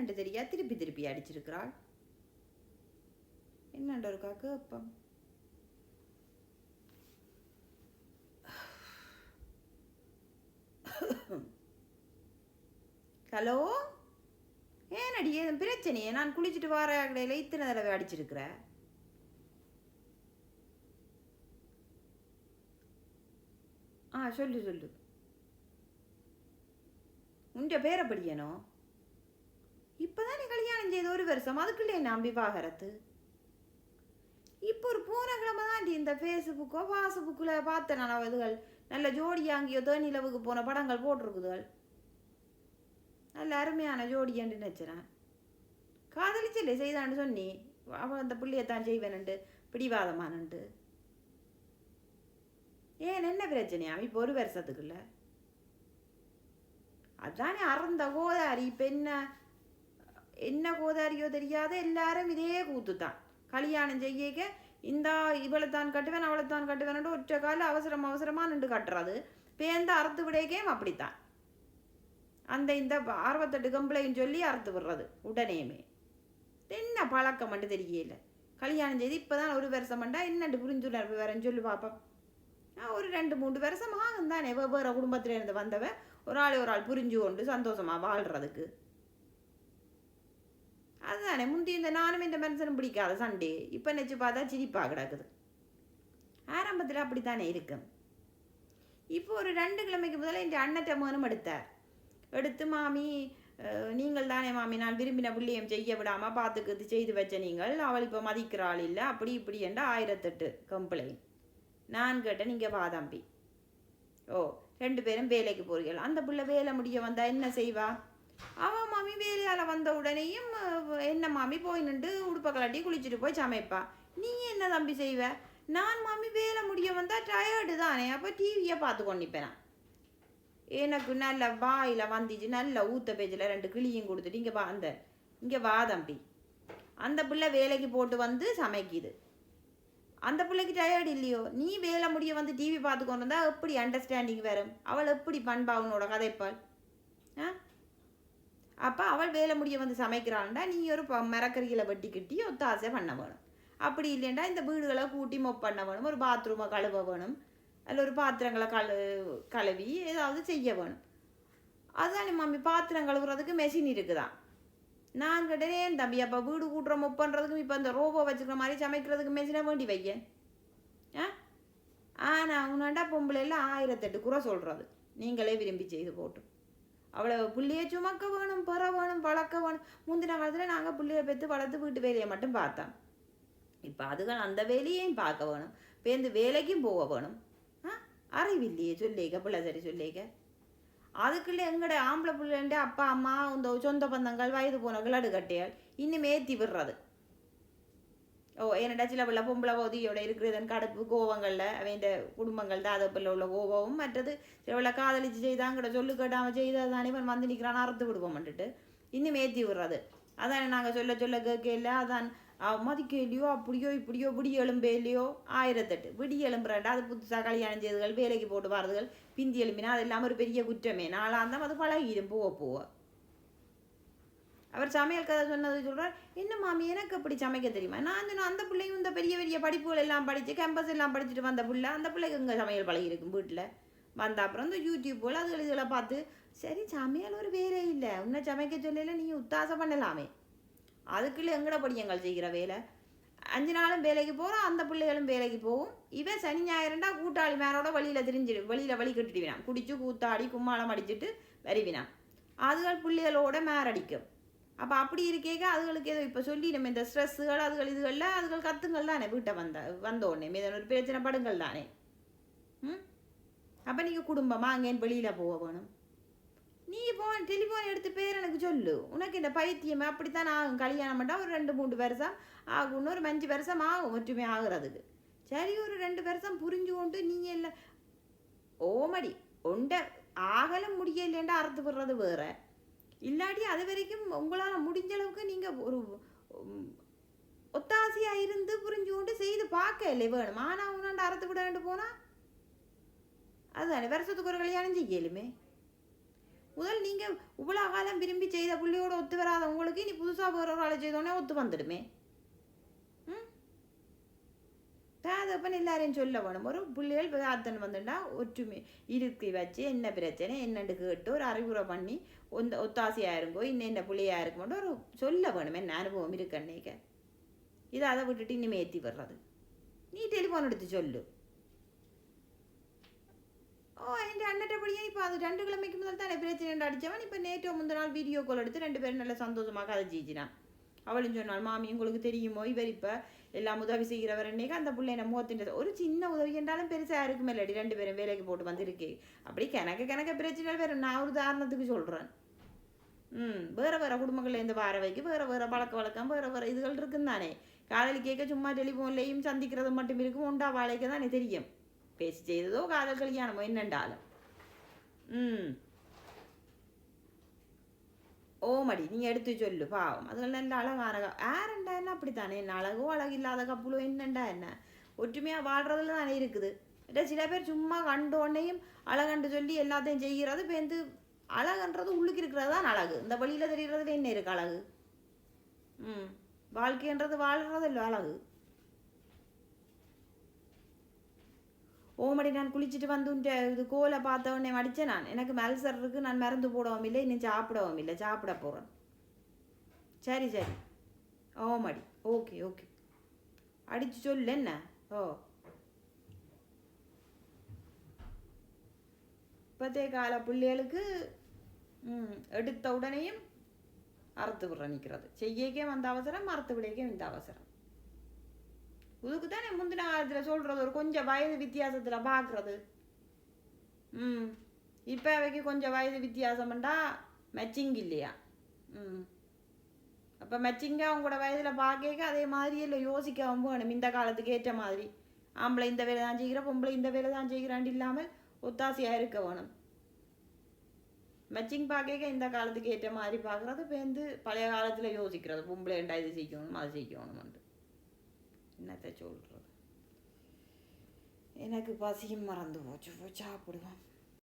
என்னண்டு தெரியா? திருப்பி திருப்பி அடிச்சிருக்கிறாள். என்னண்ட இருக்கா கேப்பம் ஹலோ? ஏனடி ஏதும் பிரச்சனையே நான் குளிச்சுட்டு வர கடையில் இத்தனை தடவை அடிச்சிருக்கிற? ஆ சொல்லு சொல்லு. உண்ட பேரை படிக்கணும் இப்போதான் நீ கல்யாணம் செய்த ஒரு வருஷம் அதுக்குள்ளே நான் விவாகரத்து இப்போ ஒரு போன கிழமை தான் இந்த ஃபேஸ்புக்கோ வாட்ஸ்புக்கில் பார்த்தேன் நான் இதுகள் நல்ல ஜோடியாங்கியோ தேனிலவுக்கு போன படங்கள் போட்டிருக்குதுகள். நல்ல அருமையான ஜோடியான்னு நினச்சினேன் காதலிச்சல்லே செய்தான்னு சொன்னி. அவன் அந்த பிள்ளையத்தான் செய்வேனுண்டு பிடிவாதமானண்டு. ஏன் என்ன பிரச்சனையா இப்போ ஒரு வருஷத்துக்குள்ள. அதானே அறந்த கோதாரி இப்போ என்ன என்ன கோதாரியோ தெரியாத எல்லாரும் இதே கூத்து தான் கல்யாணம் செய்யக்க இந்த இவளை தான் கட்டுவேன் அவளை தான் கட்டுவேன்ட்டு ஒற்ற கால அவசரம் அவசரமாக நின்று கட்டுறது. பேந்த அறுத்து விடையக்கேம் அப்படித்தான். அந்த இந்த அறுபத்தெட்டு கம்பளையும் சொல்லி அறுத்து விடுறது உடனேயுமே. என்ன பழக்கம் மட்டும் தெரியல. கல்யாணம் செய்து இப்போ தான் ஒரு வருஷம் பண்ணா என்னண்டு புரிஞ்சுள்ள வரேன்னு சொல்லி பார்ப்போம் ஒரு ரெண்டு மூணு வருஷமாக ஆகும் தானே வெவ்வேறு குடும்பத்துல இருந்து வந்தவன் ஒரு ஆள் ஒரு ஆள் புரிஞ்சு கொண்டு சந்தோஷமாக வாழ்கிறதுக்கு அதுதானே முந்தி இந்த நானும் இந்த மனுஷனும் பிடிக்காத சண்டே இப்போ நினச்சி பார்த்தா சிரிப்பாக கிடக்குது ஆரம்பத்தில் அப்படித்தானே இருக்கும் இப்போ ஒரு ரெண்டு கிழமைக்கு முதல்ல இந்த அண்ணத்தை மகனும் எடுத்தார் எடுத்து மாமி நீங்கள் தானே மாமி நான் விரும்பின புள்ளியம் செய்ய விடாமல் பார்த்துக்கிறது செய்து வச்ச நீங்கள் அவள் இப்போ மதிக்கிறாள் இல்லை அப்படி இப்படி என்ற ஆயிரத்தெட்டு கம்ப்ளைண்ட் நான் கேட்டேன் நீங்கள் வா தம்பி ஓ ரெண்டு பேரும் வேலைக்கு போறீர்கள் அந்த பிள்ளை வேலை முடிய வந்தால் என்ன செய்வா அவன் மாமி வேலையால் வந்த உடனேயும் என்ன மாமி போய் நின்று உடுப்பை கலட்டி குளிச்சுட்டு போய் சமைப்பா. நீ என்ன தம்பி செய்வ? நான் மாமி வேலை முடிய வந்தால் டயர்டு தானே அப்போ டிவியை பார்த்து கொண்டிப்பேன்? எனக்கு நல்ல வாயில் வந்துச்சு நல்ல ஊத்த பேஜில் ரெண்டு கிளியும் கொடுத்துட்டு இங்கே வா அந்த இங்கே வா தம்பி. அந்த பிள்ளை வேலைக்கு போட்டு வந்து சமைக்குது. அந்த பிள்ளைக்கு டயர்டு இல்லையோ? நீ வேலை முடிய வந்து டிவி பார்த்து கொண்டு வந்தால் எப்படி அண்டர்ஸ்டாண்டிங் வரும்? அவள் எப்படி பண்பா உன்னோட கதைப்பாள்? ஆ? அப்போ அவள் வேலை முடிய வந்து சமைக்கிறான்டா நீ ஒரு ப- மரக்கறிகளை வெட்டி கட்டி ஒத்தாசை பண்ண வேணும். அப்படி இல்லைண்டா இந்த வீடுகளை கூட்டி மொப் பண்ண வேணும் ஒரு பாத்ரூமை கழுவ வேணும் அதில் ஒரு பாத்திரங்களை கழு கழுவி ஏதாவது செய்ய வேணும். அதுதான் மம்மி பாத்திரம் கழுவுறதுக்கு மெஷின் இருக்குதான் நான் கேட்டேன் தம்பி அப்போ வீடு கூட்டுற மொப் பண்ணுறதுக்கும் இப்போ இந்த ரோபோ வச்சுக்கிற மாதிரி சமைக்கிறதுக்கு மெஷினை வேண்டி வைக்க ஆ? ஆனால் உன்னாண்டா பொம்பளை எல்லாம் ஆயிரத்தெட்டு குறை சொல்கிறது நீங்களே விரும்பி செய்து போட்டு. அவளை புள்ளியை சுமக்க வேணும் பெற வேணும் வளர்க்க வேணும். முந்தின காலத்தில் நாங்கள் புள்ளியை பெற்று வளர்த்து வீட்டு வேலையை மட்டும் பார்த்தோம். இப்போ அதுகள் அந்த வேலையையும் பார்க்க வேணும். பேருந்து வேலைக்கும் போக வேணும். ஆ? அறிவில்லையே சொல்லிக்க பிள்ளை சரி சொல்லிக்க. அதுக்குள்ளே எங்கட ஆம்பளை பிள்ளைண்ட அப்பா அம்மா இந்த சொந்த பந்தங்கள் வயது போனவர்கள் அடுக்கட்டையால் இன்னும் ஏற்றி விடுறது. ஓ என்னடா சில பிள்ளை பொம்பளை பகுதியோட இருக்கிறதன் கடுப்பு கோவங்களில். அவன் குடும்பங்கள் தான் அதை பிள்ளை உள்ள கோபமும் மற்றது சில பிள்ளை காதலிச்சு செய்தாங்கிட்ட சொல்லு கேட்டாமல் செய்ததானே இவன் வந்து நிற்கிறான் அறுத்து விடுவோம்ட்டுட்டு இன்னும் ஏற்றி விடுறது. அதான் நாங்கள் சொல்ல சொல்ல கேட்கல அதான் அவ மதிக்கலையோ அப்படியோ இப்படியோ விடி எலும்பேலையோ ஆயிரத்தெட்டு. விடி எலும்புறாண்டா அது புதுசாக கல்யாணம் செய்துகள் வேலைக்கு போட்டு வரதுகள் பிந்தி எலும்பினா அது இல்லாமல் ஒரு பெரிய குற்றமே. நாளாந்தம் அது பழகிடும் போக போக. அவர் சமையல் கதை சொன்னது சொல்கிறார் என்ன மாமி எனக்கு அப்படி சமைக்க தெரியுமா? நான் சொன்னேன் அந்த பிள்ளையும் இந்த பெரிய பெரிய படிப்புகள் எல்லாம் படித்து கேம்பஸ் எல்லாம் படிச்சுட்டு வந்த பிள்ளை அந்த பிள்ளைக்கு இங்கே சமையல் பழகி இருக்கும் வீட்டில் வந்த அப்புறம் இந்த யூடியூப் போல் அது இதெல்லாம் பார்த்து சரி சமையல் ஒரு வேலை இல்லை. உன்னை சமைக்க சொல்லல நீ உத்தாசம் பண்ணலாமே. அதுக்குள்ளே எங்கட படியங்கள் செய்கிற வேலை? அஞ்சு நாளும் வேலைக்கு போகிறோம் அந்த பிள்ளைகளும் வேலைக்கு போகும். இவன் சனி ஞாயிறுண்டா கூட்டாளி மேரோட வழியில் திரிஞ்சிடு வழியில் வழி கட்டிடுவினான் குடிச்சு கூத்தாடி கும்மாளம் அடிச்சிட்டு வருவினான் அதுகள் பிள்ளைகளோட மேரடிக்கும் அப்போ அப்படி இருக்கேக்க அதுகளுக்கு ஏதோ இப்போ சொல்லி நம்ம இந்த ஸ்ட்ரெஸ்ஸுகள் அதுகள் இதுகளில் அதுகள் கத்துங்கள் தானே வீட்டை வந்த வந்தோடனே உடனே. ஒரு பிரச்சனை படுங்கள் தானே. ம்? அப்போ நீங்கள் குடும்பமாக அங்கேன்னு வெளியில் போக வேணும். நீ இப்போ டெலிஃபோன் எடுத்து பேர் எனக்கு சொல்லு. உனக்கு இந்த பைத்தியம் அப்படித்தான் ஆகும். கல்யாணம் பண்ணால் ஒரு ரெண்டு மூணு வருஷம் ஆகும். இன்னொரு அஞ்சு வருஷம் ஆகும். ஒற்றுமை ஆகுறதுக்கு. சரி ஒரு ரெண்டு வருஷம் புரிஞ்சு கொண்டு நீங்கள் இல்லை ஓமடி உண்ட ஆகலும் முடியலேண்டா அறுத்து விடுறது வேறு. இல்லாட்டி அது வரைக்கும் உங்களால் முடிஞ்ச அளவுக்கு நீங்கள் ஒரு ஒத்தாசையாக இருந்து புரிஞ்சு கொண்டு செய்து பார்க்க இல்லை வேணும். ஆனால் உன்னாண்ட அறுத்து விட போனால் அதுதானே. வருஷத்துக்கு ஒரு கல்யாணம் செய்யலுமே. முதல் நீங்கள் இவ்வளோ காலம் விரும்பி செய்த புள்ளியோடு ஒத்து வராத உங்களுக்கு இனி புதுசாக வேற ஒரு ஆளை செய்தோடனே ஒத்து வந்துடுமே ம் தாதப்பன் எல்லாரையும் சொல்ல வேணும் ஒரு பிள்ளைகள் பிரார்த்தனை வந்துட்டா ஒற்றுமை இருக்கு வச்சு என்ன பிரச்சனை என்னன்னு கேட்டு ஒரு அறிவுரை பண்ணி ஒந்த ஒத்தாசையாக இருங்கோ இன்னும் என்ன பிள்ளையாக இருக்குமோட்டு ஒரு சொல்ல வேணும் என்ன அனுபவம் இருக்கு அன்னைக்கு இதை அதை விட்டுட்டு இனிமே ஏற்றி வர்றது நீ டெலிஃபோன் எடுத்து சொல்லு ஓ എൻ്റെ അണ്ണറ്റപ്പടിയാ இப்போ அது ரெண்டு கிழமைக்கு முதல் தானே பிரச்சனை அடித்தவன் இப்போ நேற்று முந்தின நாள் வீடியோ கால் எடுத்து ரெண்டு பேரும் நல்ல சந்தோஷமாக கதை ஜீச்சினான் அவளும் சொன்னாள் மாமி உங்களுக்கு தெரியுமோ இவர் இப்போ எல்லாம் உதவி செய்கிறவர் அன்னைக்கு அந்த பிள்ளை என்ன முகத்தின் ஒரு சின்ன உதவி என்றாலும் பெருசாக இருக்குமே இல்லடி. ரெண்டு பேரும் வேலைக்கு போட்டு வந்திருக்கு. அப்படி கணக்கு கணக்க பிரச்சனை வேறு நான் ஒரு உதாரணத்துக்கு சொல்கிறேன் ம் வேறு வேறு குடும்பங்களில் இந்த வார வேறு வேறு பழக்க வழக்கம் வேறு வேறு இதுகள் இருக்குன்னு தானே. காதலி கேட்க சும்மா டெலிஃபோன்லேயும் சந்திக்கிறது மட்டும் இருக்கும். உண்டா வாழைக்கு தானே தெரியும். பேசி செய்ததோ காதல் கல்யாணமோ என்னென்றாலும் ம். ஓமடி நீ எடுத்து சொல்லு பாவம் அதுகள் நல்ல அழகான யாருண்டா என்ன அப்படித்தானே என்ன அழகோ அழகு இல்லாத கப்புளோ என்னண்டா என்ன ஒற்றுமையாக வாழ்றதுல தானே இருக்குது சில பேர் சும்மா கண்டோன்னையும் அழகண்டு சொல்லி எல்லாத்தையும் செய்கிறது இப்போ வந்து அழகுன்றது உள்ளுக்கு இருக்கிறது தான் அழகு இந்த வழியில் தெரிகிறதுல என்ன இருக்கு அழகு ம் வாழ்க்கைன்றது வாழ்கிறது இல்லை அழகு ஓமடி நான் குளிச்சுட்டு வந்து இது கோலை பார்த்த உடனே மடித்தேன் நான் எனக்கு மல்சர் இருக்குது நான் மருந்து போடவும் இல்லை இன்னும் சாப்பிடவும் இல்லை சாப்பிட போகிறேன் சரி சரி ஓமடி ஓகே ஓகே அடித்து சொல்லு என்ன ஓ இப்போத்தே கால பிள்ளைகளுக்கு ம், எடுத்த உடனேயும் அறுத்து விட நிற்கிறது செய்யக்கே வந்த அவசரம் மறுத்து விடையக்கே இந்த அவசரம் இதுக்கு தானே முந்தின காலத்தில் சொல்கிறது ஒரு கொஞ்சம் வயது வித்தியாசத்தில் பார்க்குறது ம். இப்போ அவைக்கு கொஞ்சம் வயது வித்தியாசம்ண்டா மெச்சிங் இல்லையா? ம். அப்போ மெச்சிங்காக அவங்களோட வயதில் பார்க்க அதே மாதிரி இல்லை யோசிக்கவும் வேணும் இந்த காலத்துக்கு ஏற்ற மாதிரி. ஆம்பளை இந்த வேலை தான் செய்கிற பொம்பளை இந்த வேலை தான் செய்கிறான் இல்லாமல் ஒத்தாசையாக இருக்க வேணும். மெச்சிங் பார்க்க இந்த காலத்துக்கு ஏற்ற மாதிரி பார்க்குறது இப்போ வந்து பழைய காலத்தில் யோசிக்கிறது. பொம்பளை இது செய்யணும் அது செய்யணும்ன்ட்டு. என்னத்தை சொல்கிறது எனக்கு பசியும் மறந்து போச்சு. போய் சாப்பிடுவோம்